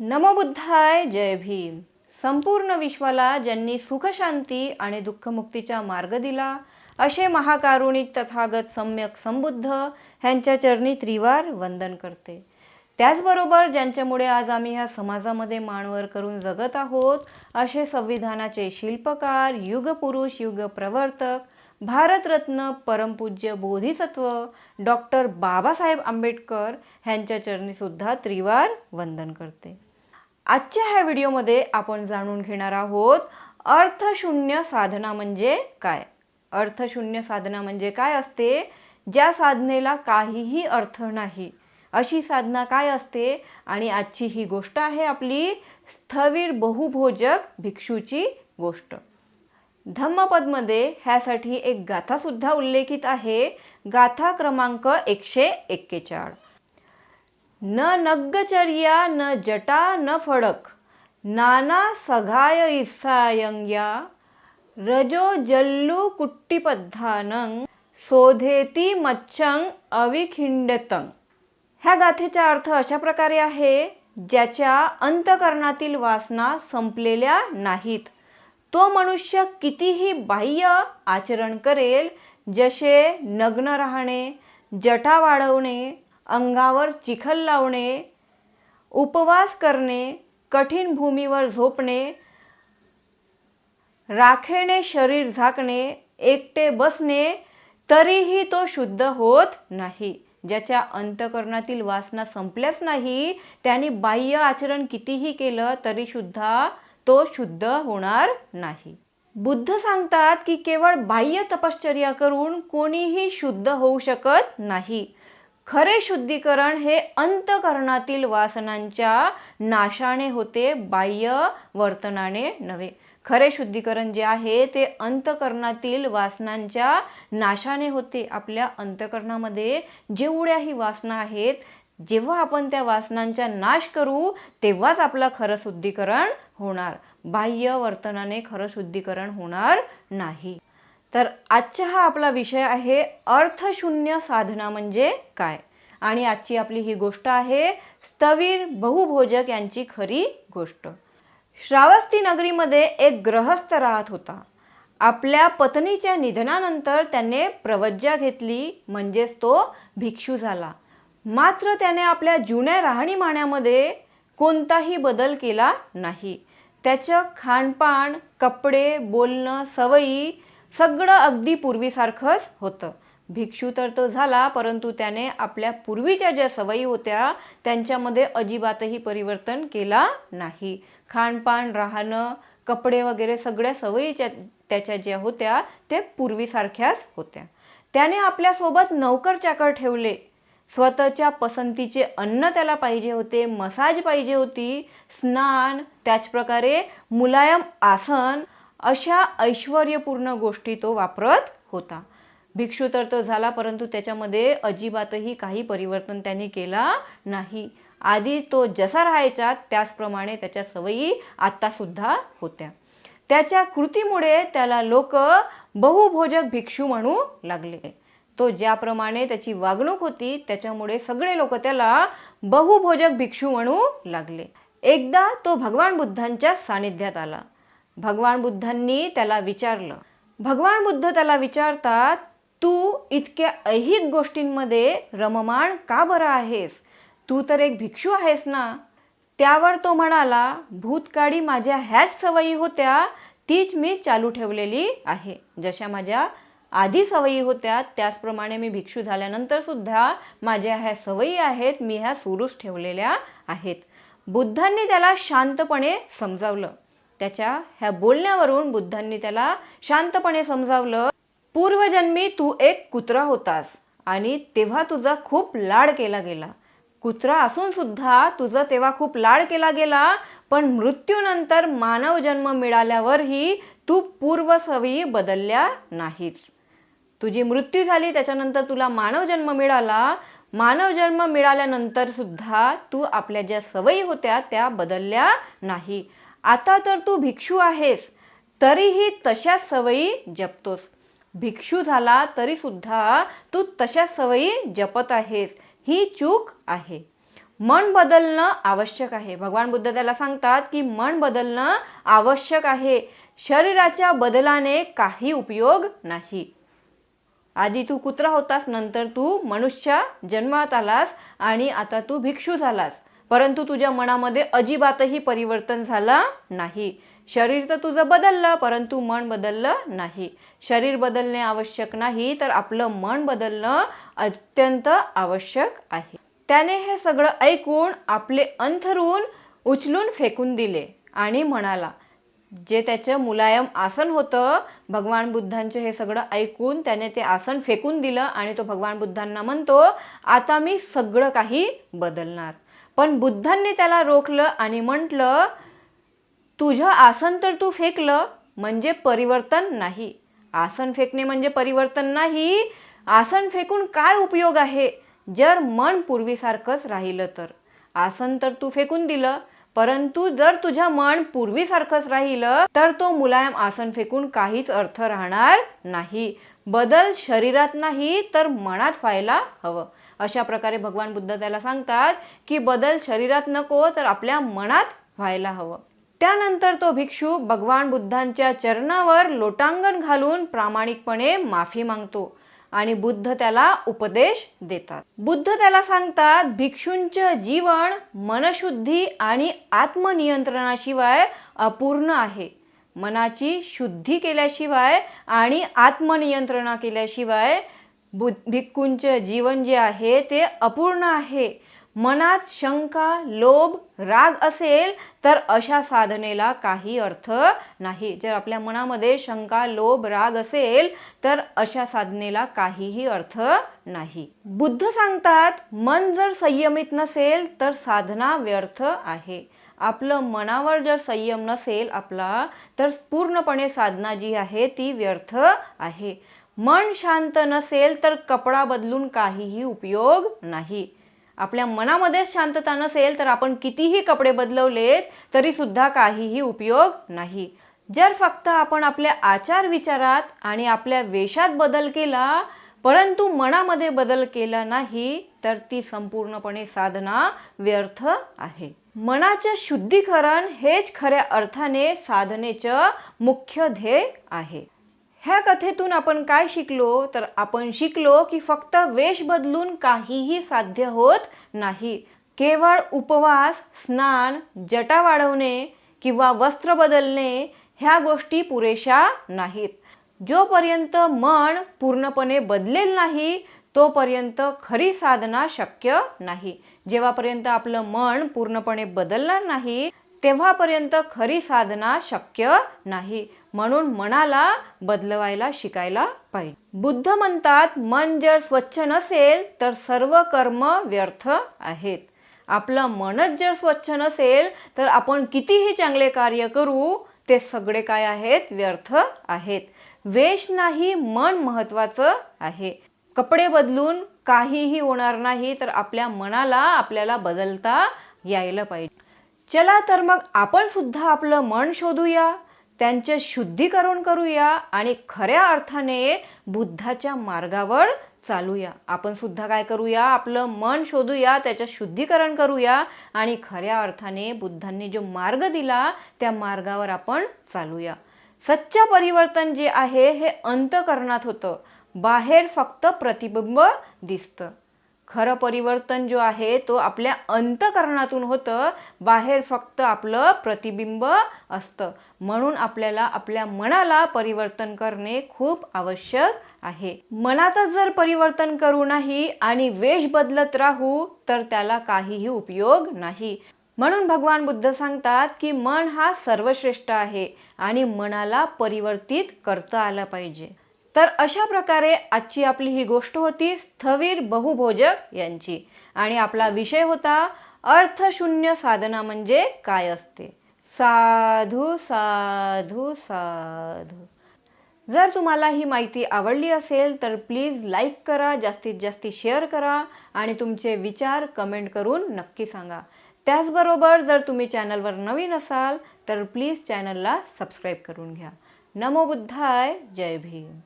नमोबुद्धाय जय भीम. संपूर्ण विश्वाला ज्यांनी सुखशांती आणि दुःखमुक्तीचा मार्ग दिला असे महाकारुणिक तथागत सम्यक संबुद्ध ह्यांच्या चरणी त्रिवार वंदन करते. त्याचबरोबर ज्यांच्यामुळे आज आम्ही ह्या समाजामध्ये मानवर करून जगत आहोत असे संविधानाचे शिल्पकार युगपुरुष युगप्रवर्तक भारतरत्न परमपूज्य बोधिसत्व डॉक्टर बाबासाहेब आंबेडकर ह्यांच्या चरणीसुद्धा त्रिवार वंदन करते. आजच्या ह्या व्हिडिओमध्ये आपण जाणून घेणार आहोत अर्थशून्य साधना म्हणजे काय? अर्थशून्य साधना म्हणजे काय असते? ज्या साधनेला काहीही अर्थ नाही अशी साधना काय असते? आणि आजची ही गोष्ट आहे आपली स्थवीर बहुभोजक भिक्षूची गोष्ट. धम्मपदमध्ये ह्यासाठी एक गाथासुद्धा उल्लेखित आहे गाथा क्रमांक एकशे एक्केचाळ. न नग्गचर्या न जटा न फडक। नाना सघाय इसायंग्या रजो जल्लू कुट्टीपद्धानं शोधेती मच्छंग अविखिंडतं ह्या गाथेचा अर्थ अशा प्रकारे आहे ज्याच्या अंतकरणातील वासना संपलेल्या नाहीत. तो मनुष्य कितीही बाह्य आचरण करेल जसे नग्न राहणे जटा वाढवणे अंगावर चिखल लावणे उपवास करणे कठीण भूमीवर झोपणे राखेने शरीर झाकणे एकटे बसणे तरीही तो शुद्ध होत नाही. ज्याच्या अंतकरणातील वासना संपल्याच नाही त्याने बाह्य आचरण कितीही केलं तरी सुद्धा तो शुद्ध होणार नाही. बुद्ध सांगतात की केवळ बाह्य तपश्चर्या करून कोणीही शुद्ध होऊ शकत नाही. खरे शुद्धीकरण हे अंतकरणातील वासनांच्या नाशाने होते बाह्य वर्तनाने नव्हे. खरे शुद्धीकरण जे आहे ते अंतकरणातील वासनांच्या नाशाने होते. आपल्या अंतकरणामध्ये जेवढ्याही वासना आहेत जेव्हा आपण त्या वासनांचा नाश करू तेव्हाच आपलं खरं शुद्धीकरण होणार. बाह्य वर्तनाने खरं शुद्धीकरण होणार नाही. तर आजचा हा आपला विषय आहे अर्थशून्य साधना म्हणजे काय? आणि आजची आपली ही गोष्ट आहे स्थवीर बहुभोजक यांची खरी गोष्ट. श्रावस्ती नगरीमध्ये एक ग्रहस्थ राहत होता. आपल्या पत्नीच्या निधनानंतर त्याने प्रवज्जा घेतली म्हणजेच तो भिक्षू झाला. मात्र त्याने आपल्या जुन्या राहणीमाण्यामध्ये कोणताही बदल केला नाही. त्याचं खाणपान कपडे बोलणं सवयी सगळं अगदी पूर्वीसारखंच होतं. भिक्षू तर तो झाला परंतु त्याने आपल्या पूर्वीच्या ज्या सवयी होत्या त्यांच्यामध्ये अजिबातही परिवर्तन केला नाही. खाणपान राहणं कपडे वगैरे सगळ्या सवयीच्या त्याच्या ज्या होत्या ते पूर्वीसारख्याच होत्या. त्याने आपल्यासोबत नौकर चाकर ठेवले. स्वतःच्या पसंतीचे अन्न त्याला पाहिजे होते मसाज पाहिजे होती स्नान त्याचप्रकारे मुलायम आसन अशा ऐश्वर्यपूर्ण गोष्टी तो वापरत होता. भिक्षू तर तो झाला परंतु त्याच्यामध्ये अजिबातही काही परिवर्तन त्यांनी केला नाही. आधी तो जसा राहायचा त्याचप्रमाणे त्याच्या सवयी आत्तासुद्धा होत्या. त्याच्या कृतीमुळे त्याला लोक बहुभोजक भिक्षू म्हणू लागले. तो ज्याप्रमाणे त्याची वागणूक होती त्याच्यामुळे सगळे लोक त्याला बहुभोजक भिक्षू म्हणू लागले. एकदा तो भगवान बुद्धांच्या सानिध्यात आला. भगवान बुद्धांनी त्याला विचारलं. भगवान बुद्ध त्याला विचारतात तू इतक्या ऐहिक गोष्टींमध्ये रममाण का बरं आहेस? तू तर एक भिक्षू आहेस ना? त्यावर तो म्हणाला भूतकाळी माझ्या ह्याच सवयी होत्या तीच मी चालू ठेवलेली आहे. जशा माझ्या आधी सवयी होत्या त्याचप्रमाणे मी भिक्षू झाल्यानंतर सुद्धा माझ्या ह्या सवयी आहेत मी ह्या सुरूच ठेवलेल्या आहेत. बुद्धांनी त्याला शांतपणे समजावलं. त्याच्या ह्या बोलण्यावरून बुद्धांनी त्याला शांतपणे समजावलं. पूर्वजन्मी तू एक कुत्रा होतास आणि तेव्हा तुझा खूप लाड केला गेला. कुत्रा असून सुद्धा तुझं तेव्हा खूप लाड केला गेला पण मृत्यूनंतर मानव जन्म मिळाल्यावरही तू पूर्वसवी बदलल्या नाहीस. तुझी मृत्यू झाली त्याच्यानंतर तुला मानव जन्म मिळाला. मानव जन्म मिळाल्यानंतर सुद्धा तू आपल्या ज्या सवयी होत्या त्या बदलल्या नाही. आता तर तू भिक्षू आहेस तरीही तशाच सवयी जपतोस. भिक्षू झाला तरी सुद्धा तू तशा सवयी जपत आहेस. ही चूक आहे. मन बदलणं आवश्यक आहे. भगवान बुद्ध त्याला सांगतात की मन बदलणं आवश्यक आहे. शरीराच्या बदलाने काही उपयोग नाही. आधी तू कुत्रा होतास नंतर तू मनुष्य जन्मात आलास आणि आता तू भिक्षू झालास. परंतु तुझ्या मनामध्ये अजिबातही परिवर्तन झाला नाही. शरीर तर तुझं बदललं परंतु मन बदललं नाही. शरीर बदलणे आवश्यक नाही तर आपलं मन बदलणं अत्यंत आवश्यक आहे. त्याने हे सगळं ऐकून आपले अंथरून उचलून फेकून दिले आणि म्हणाला जे त्याचं मुलायम आसन होतं भगवान बुद्धांचे हे सगळं ऐकून त्याने ते आसन फेकून दिलं आणि तो भगवान बुद्धांना म्हणतो आता मी सगळं काही बदलणार. पण बुद्धांनी त्याला रोखलं आणि म्हटलं तुझं आसन तर तू फेकलं म्हणजे परिवर्तन नाही. आसन फेकणे म्हणजे परिवर्तन नाही. आसन फेकून काय उपयोग आहे? जर मन पूर्वीसारखंच राहिलं तर. आसन तर तू फेकून दिलं परंतु जर तुझं मन पूर्वीसारखंच राहिलं तर तो मुलायम आसन फेकून काहीच अर्थ राहणार नाही. बदल शरीरात नाही तर मनात व्हायला हवं. अशा प्रकारे भगवान बुद्ध त्याला सांगतात की बदल शरीरात नको तर आपल्या मनात व्हायला हवं. त्यानंतर तो भिक्षू भगवान बुद्धांच्या चरणावर लोटांगण घालून प्रामाणिकपणे माफी मागतो आणि बुद्ध त्याला उपदेश देतात. बुद्ध त्याला सांगतात भिक्षूंचं जीवन मनशुद्धी आणि आत्मनियंत्रणाशिवाय अपूर्ण आहे. मनाची शुद्धी केल्याशिवाय आणि आत्मनियंत्रणा केल्याशिवाय बु भिक्खूंचे जीवन जे आहे ते अपूर्ण आहे. मनात शंका लोभ राग असेल तर अशा साधनेला काही अर्थ नाही. जर आपल्या मनामध्ये शंका लोभ राग असेल तर अशा साधनेला काहीही अर्थ नाही. बुद्ध सांगतात मन जर संयमित नसेल तर साधना व्यर्थ आहे. आपलं मनावर जर संयम नसेल आपला तर पूर्णपणे साधना जी आहे ती व्यर्थ आहे. मन शांत नसेल तर कपडा बदलून काहीही उपयोग नाही. आपल्या मनामध्येच शांतता नसेल तर आपण कितीही कपडे बदलवलेत तरीसुद्धा काहीही उपयोग नाही. जर फक्त आपण आपल्या आचार विचारात आणि आपल्या वेशात बदल केला परंतु मनामध्ये बदल केला नाही तर ती संपूर्णपणे साधना व्यर्थ आहे. मनाचं शुद्धीकरण हेच खऱ्या अर्थाने साधनेचं मुख्य ध्येय आहे. ह्या कथेतून आपण काय शिकलो? तर आपण शिकलो की फक्त वेश बदलून काहीही साध्य होत नाही. केवळ उपवास स्नान जटा वाढवणे किंवा वस्त्र बदलणे ह्या गोष्टी पुरेशा नाहीत. जोपर्यंत मन पूर्णपणे बदलेल नाही तोपर्यंत खरी साधना शक्य नाही. जेव्हापर्यंत आपलं मन पूर्णपणे बदलणार नाही तेव्हापर्यंत खरी साधना शक्य नाही. म्हणून मनाला बदलवायला शिकायला पाहिजे. बुद्ध म्हणतात मन जर स्वच्छ नसेल तर सर्व कर्म व्यर्थ आहेत. आपलं मनच जर स्वच्छ नसेल तर आपण कितीही चांगले कार्य करू ते सगळे काय आहेत? व्यर्थ आहेत. वेश नाही मन महत्वाचं आहे. कपडे बदलून काहीही होणार नाही तर आपल्या मनाला आपल्याला बदलता यायला पाहिजे. चला तर मग आपण सुद्धा आपलं मन शोधूया. त्यांचे शुद्धीकरण करूया आणि खऱ्या अर्थाने बुद्धाच्या मार्गावर चालूया. आपण सुद्धा काय करूया? आपलं मन शोधूया त्याचं शुद्धीकरण करूया आणि खऱ्या अर्थाने बुद्धांनी जो मार्ग दिला त्या मार्गावर आपण चालूया. सच्च परिवर्तन जे आहे हे अंतकरणात होतं. बाहेर फक्त प्रतिबिंब दिसतं. खरं परिवर्तन जो आहे तो आपल्या अंतकरणातून होतं. बाहेर फक्त आपलं प्रतिबिंब असतं. म्हणून आपल्याला आपल्या मनाला परिवर्तन करणे खूप आवश्यक आहे. मनातच जर परिवर्तन करू नाही आणि वेश बदलत राहू तर त्याला काहीही उपयोग नाही. म्हणून भगवान बुद्ध सांगतात की मन हा सर्वश्रेष्ठ आहे आणि मनाला परिवर्तित करता आलं पाहिजे. तर अशा प्रकारे आजची आपली ही गोष्ट होती स्थवीर बहुभोजक यांची. आणि आपला विषय होता अर्थशून्य साधना म्हणजे काय असते? साधू साधू साधू. जर तुम्हाला ही माहिती आवडली असेल तर प्लीज लाईक करा जास्तीत जास्त शेअर करा आणि तुमचे विचार कमेंट करून नक्की सांगा. त्याचबरोबर जर तुम्ही चॅनलवर नवीन असाल तर प्लीज चॅनलला सबस्क्राईब करून घ्या. नमो बुद्धाय जय भीम.